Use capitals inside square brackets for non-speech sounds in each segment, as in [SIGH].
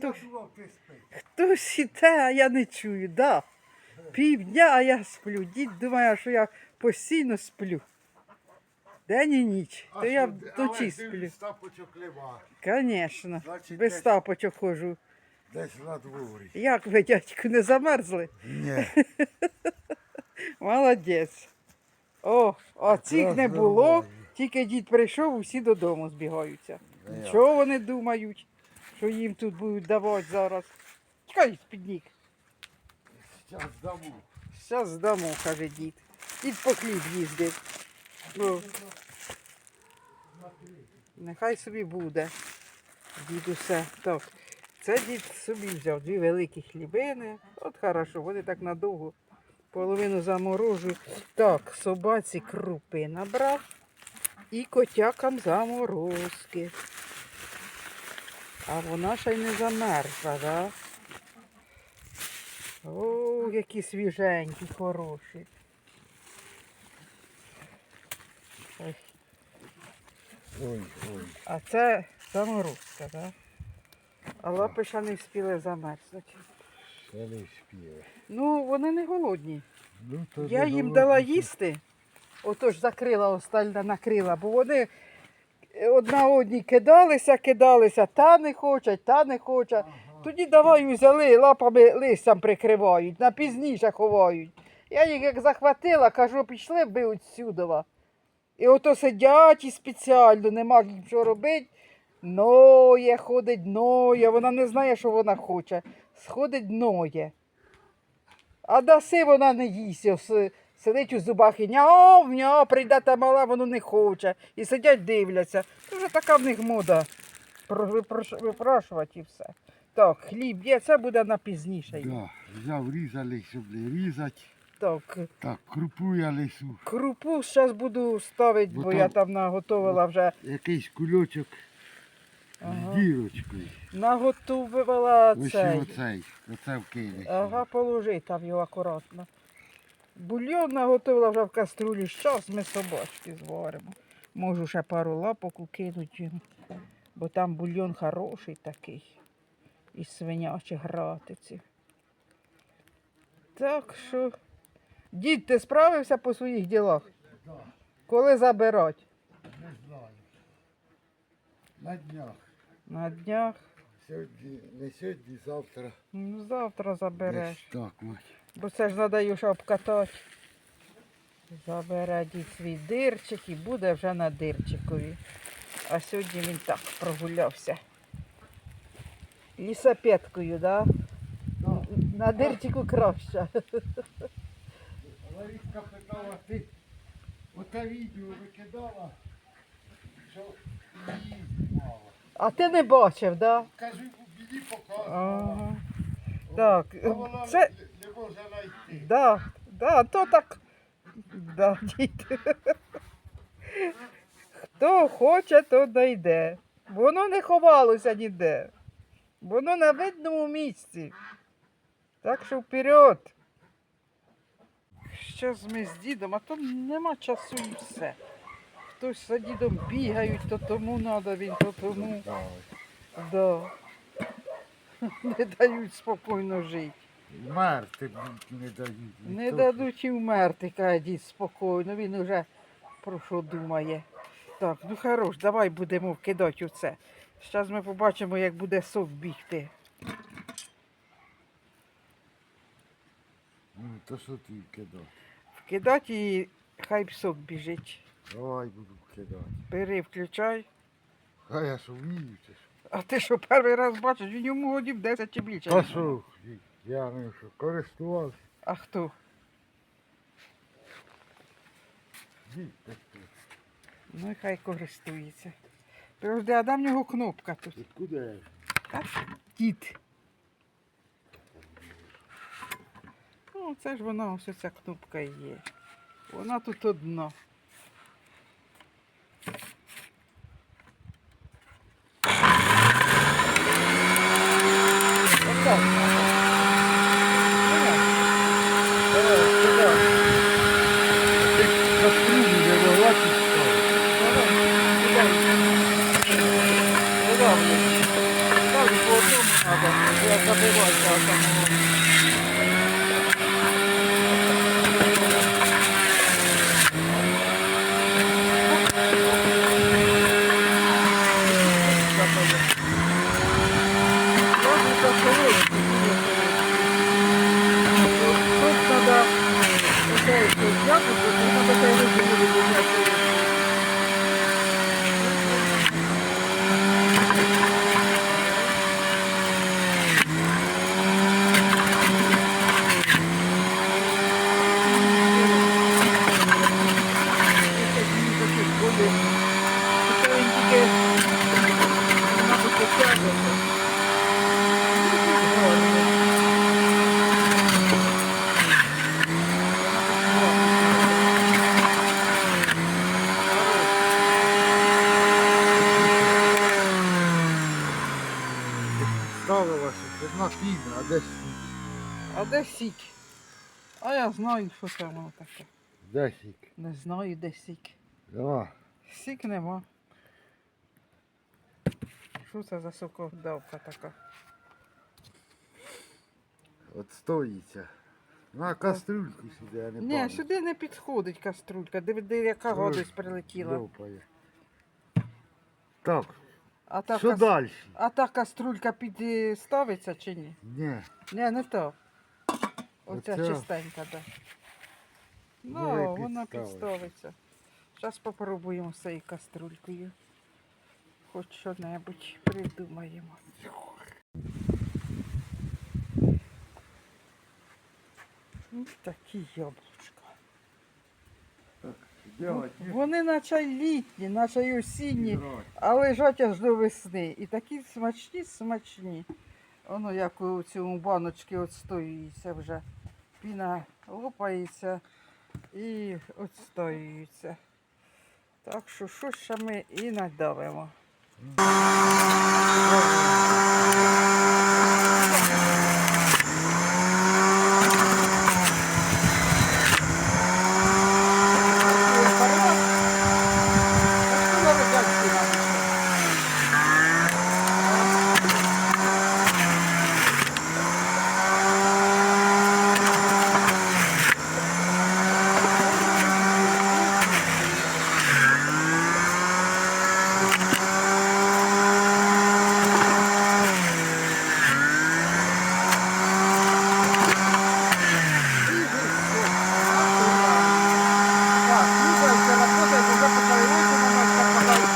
Ти спиш. хтось іде, а я не чую, да. Півдня, а я сплю. Дід думає, що я постійно сплю. День і ніч. То я вночі сплю. Стапочок лива. Звісно. Значить, Без десь- тапочок ходжу. Десь на дворі. Як ви, дядьку, не замерзли? Ні. [LAUGHS] Молодець. О, а цих не було. Тільки дід прийшов, усі додому збігаються. як? Чого вони думають, що їм тут будуть давати зараз? Чекай, піднік. Зараз дамо. Зараз здамо, каже дід. Дід по хліб їздить. Ну, нехай собі буде. Дід усе. Так. Це дід собі взяв дві великі хлібини. От хорошо, вони так надовго. Половину заморожу. Так, собаці крупи набрав і котякам заморозки. А вона ще й не замерзла, да? О, які свіженькі, хороші. Ой, Ой. А це заморозка, да? А лапи ще не встигли замерзнути. Ще не спіє. Ну, вони не голодні. Ну, то Я не їм голодні. дала їсти, отож закрила, остальна накрила, бо вони одна одній кидалися, кидалися, та не хочуть, та не хочуть. Тоді давай взяли, лапами листям прикривають, на пізніше ховають. Я їх як захватила, кажу, пішли б ви отсюдова. І ото сидять і спеціально, нема що робити. Ноє, ходить, ноє, вона не знає, що вона хоче. Сходить ноє. А даси вона не їсть, сидить у зубах і няв, няв, прийде та мала, воно не хоче. І сидять дивляться. Це вже така в них мода. Випрошувати і все. Так, хліб є, це буде на пізніше. Да, взяв різали, щоб не різати. Так, Так, крупу я лису. крупу зараз буду ставити, бо, Бо я там- там наготовила вже. Якийсь кульочок Ага. з дірочкою. Наготовила Ось цей. оцей. Оце вкинеш. Ага, положи там його акуратно. Бульйон наготовила вже в каструлі. Щас ми собачки зваримо. Можу ще пару лапок укинути, бо там бульйон хороший такий. Із свинячих гратиці. Так що. Дід, ти справився по своїх ділах? Да, Коли забирати? не знаю. На днях. На днях. Сьогодні, не сьогодні, завтра. Ну, завтра забереш. Десь так, мать. Бо це ж його обкатати. Забере дід свій дирчик і буде вже на дирчикові. А сьогодні він так прогулявся. Лісопеткою, да? Да. На дирчику краще. Лариска питала, ти оте відео викидала, що її знімала. А ти не бачив, да? Кажу, мені показувала. Ага. Так, це. Може знайти. Да, да, то так. Да, дід. Хто хоче, то дойде. Воно не ховалося ніде. Воно на видному місці. Так що вперед. Щас ми з дідом, а то нема часу і все. Хтось за дідом бігають, то тому треба, він то тому. Да. [LAUGHS] Не дають спокійно жити. Мерти не дають. Не дадуть і вмерти, каже дід спокійно, він уже про що думає. Так, ну хорош, давай будемо вкидати оце. Зараз ми побачимо, як буде сок бігти. Ну, то що ти кидав? Вкидати і хай сок біжить. Давай буду кидати. Бери, включай. А я що вмію чи що? А ти що перший раз бачиш, він йому годів 10 чи більше. Та що? Я не що, користувався. А хто? Що. Ну і хай користується. Подожди, а де в нього кнопка тут? Я? Дід. Ну, це ж вона ось ця кнопка є. Вона тут одна. Отак. Давай, давай, Ти каструлю не могла підставити? Давай, давай. Давай, давай. Давай, по одному. треба. Я забиваюся там. Тут треба оце взяти, тут треба таке розуміти. Ставилася одна а десь А де сік? А я знаю, що це воно таке. десік. Не знаю, де сік. Да. Сік нема. Що це за соковдавка така? От стоїться. На кастрюльку сюди, а не Ні, палить. сюди не підходить каструлька. Диви, диви, яка Ой, прилетіла. Льопає. Так, А та, що кас... далі? а та каструлька підставиться чи ні? Ні. Ні, не то. Оця Оця? чистенька, так. Ну, Давай вона підставиш. підставиться. Зараз спробуємо з цією каструлькою. Хоч що-небудь придумаємо. Ось такі яблучка. Вони наче літні, наче й осінні, а лежать аж до весни. І такі смачні, смачні. Воно як у цьому баночці відстоюється вже. Піна лопається і відстоюється. Так що що ще ми і надавимо. Так, слухайте, работайте, вже почали руки на нас нападають.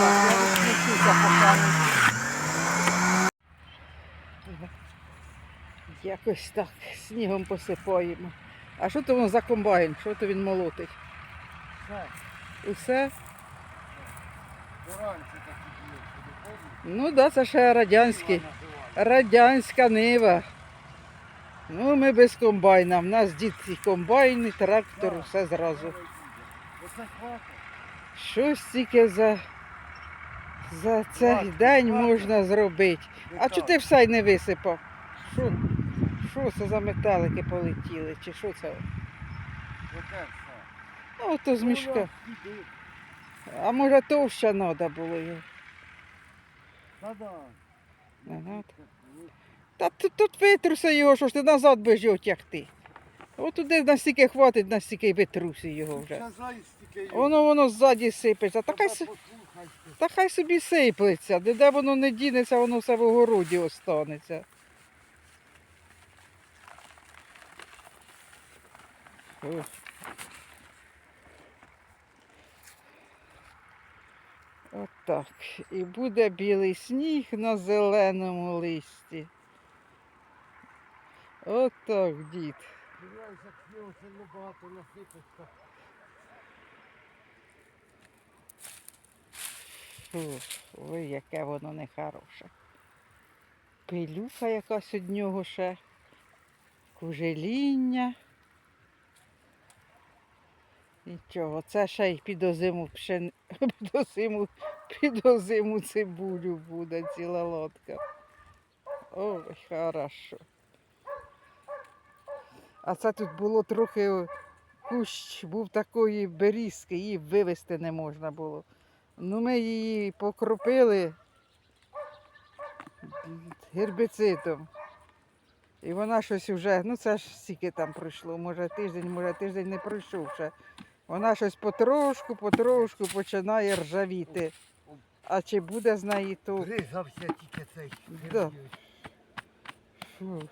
Так, я відключуся поки. Якось так, снігом посипаємо. А що то воно за комбайн? Що то він молотить? Все. Усе? Ну так, да, це ще радянський. Радянська нива. Ну, ми без комбайна. У нас дід і комбайн, і трактор, все зразу. Щось тільки за, за цей день можна зробити. А чого ти все й не висипав? Що, що це за металики полетіли? Чи що це? Ну, ото з мішка. А може товще треба було його? Та тут, тут витруся його, що ж ти назад будеш його тягти. От туди настільки хватить, настільки й витруси його вже. Воно воно ззаді сипеться. Та хай, та хай собі сиплеться. Де, де воно не дінеться, воно все в огороді останеться. Отак. І буде білий сніг на зеленому листі. Отак, дід. Дивись, як снігу сильно багато насипеться. Фу, ой, яке воно нехороше. Пилюка якась від нього ще. Кужеління. Нічого, це ще й під озиму пшен... [LAUGHS] під озиму, під озиму цибулю буде ціла лодка. Ой, хорошо. А це тут було трохи кущ був такої берізки, її вивезти не можна було. Ну, ми її покропили гербіцидом. І вона щось вже, ну це ж стільки там пройшло, може тиждень, може тиждень не пройшов ще. Вона щось потрошку, потрошку починає ржавіти. А чи буде з неї то? Призався тільки цей. Да. Фу.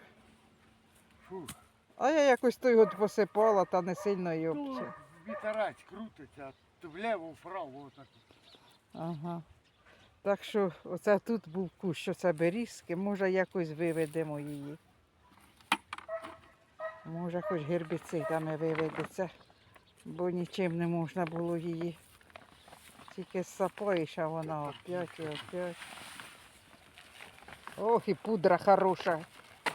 Фу. А я якось той год посипала, та не сильно й Ну, обче. вітерець крутиться, вліво, вправо, отак. Ага. Так що оце тут був кущ, оце берізки, може якось виведемо її. Може хоч гербіцидами виведеться, бо нічим не можна було її. Тільки сапаєш, а вона опять і опять. Ох, і пудра хороша.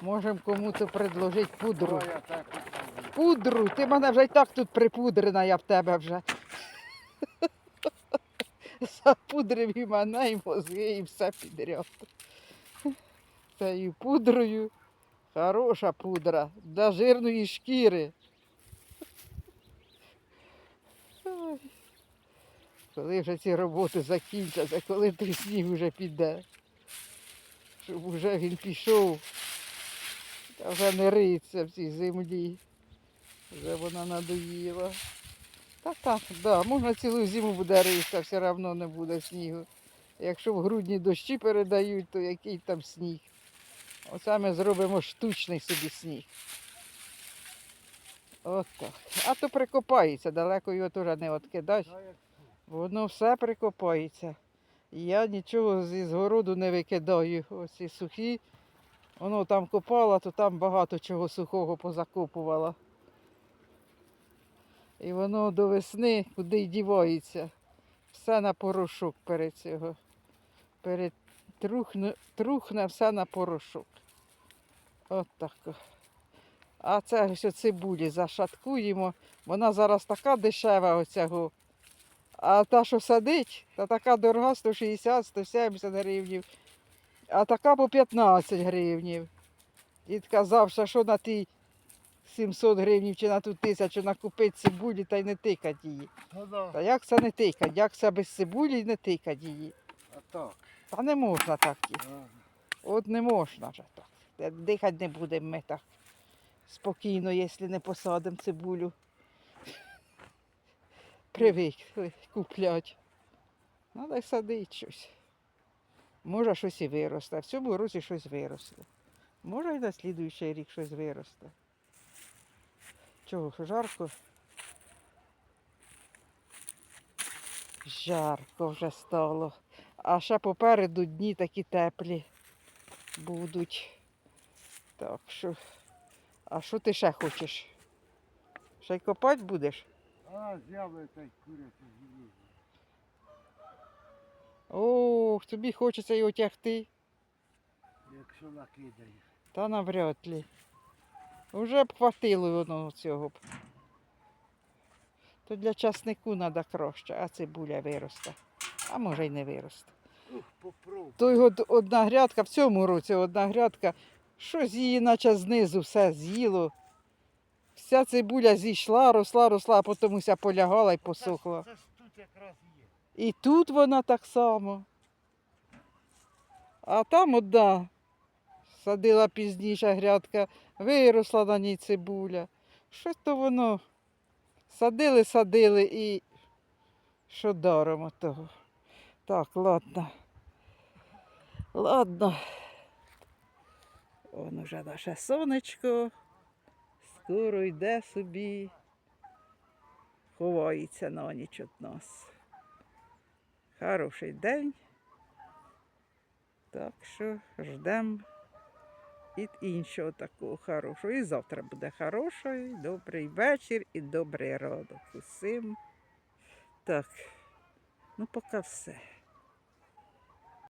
Можемо кому-то предложити пудру. Пудру, ти мене вже й так тут припудрена, я в тебе вже. [LAUGHS] Запудрив і мене, і мозги, і все підряд. Цією пудрою. Хороша пудра для жирної шкіри. Ой. Коли вже ці роботи закінчаться, коли той сніг вже піде. Щоб вже він пішов, та вже не риється в цій землі. Вже вона надоїла. Так, так, да, можна цілу зиму буде ритися, все одно не буде снігу. Якщо в грудні дощі передають, то який там сніг. Оце ми зробимо штучний собі сніг. От так. А то прикопається, далеко його теж не відкидаєш. Воно все прикопається. Я нічого зі згороду не викидаю. Ось ці сухі. Воно там копала, то там багато чого сухого позакопувала. І воно до весни куди й дівається. Все на порошок перед цього. Перед трухне, трухне все на порошок. От так. А це ось цибулі зашаткуємо. Вона зараз така дешева оцього. А та, що садить, та така дорога 160-170 гривнів, а така по 15 гривнів. Дід казав, що на ті 700 гривнів чи на ту тисячу накупити цибулі та й не тикать її. Та да. Та як це не тикать? Як це без цибулі не тикать її? А так. Та не можна так. і. ага. От не можна вже так. Дихати не будемо ми так спокійно, якщо не посадимо цибулю. Привикли куплять. Треба й садити щось. Може щось і виросте. В цьому році щось виросло. Може і на слідуючий рік щось виросте. Чого, жарко? Жарко вже стало. А ще попереду дні такі теплі будуть. Так що. А що ти ще хочеш? Ще й копати будеш? А, з'яви та й з'їли. Ох, тобі хочеться його тягти. Якщо накидає. Та навряд ли. Уже б хватило воно цього б. То для часнику треба краще, а цибуля виросте. А може й не виросте. То от одна грядка, в цьому році одна грядка, щось її наче знизу все з'їло. Вся цибуля зійшла, росла, росла, а потім уся полягала і посохла. Це ж тут якраз є. І тут вона так само. А там одна садила пізніше грядка, виросла на ній цибуля. Щось то воно садили, садили і що даром от того. Так, ладно. Ладно. Он уже наше сонечко. Скоро йде собі. Ховається на ніч від нас. Хороший день. Так що ждемо і іншого такого хорошого. І завтра буде хороший, добрий вечір і добрий ранок усім. Так, ну поки все.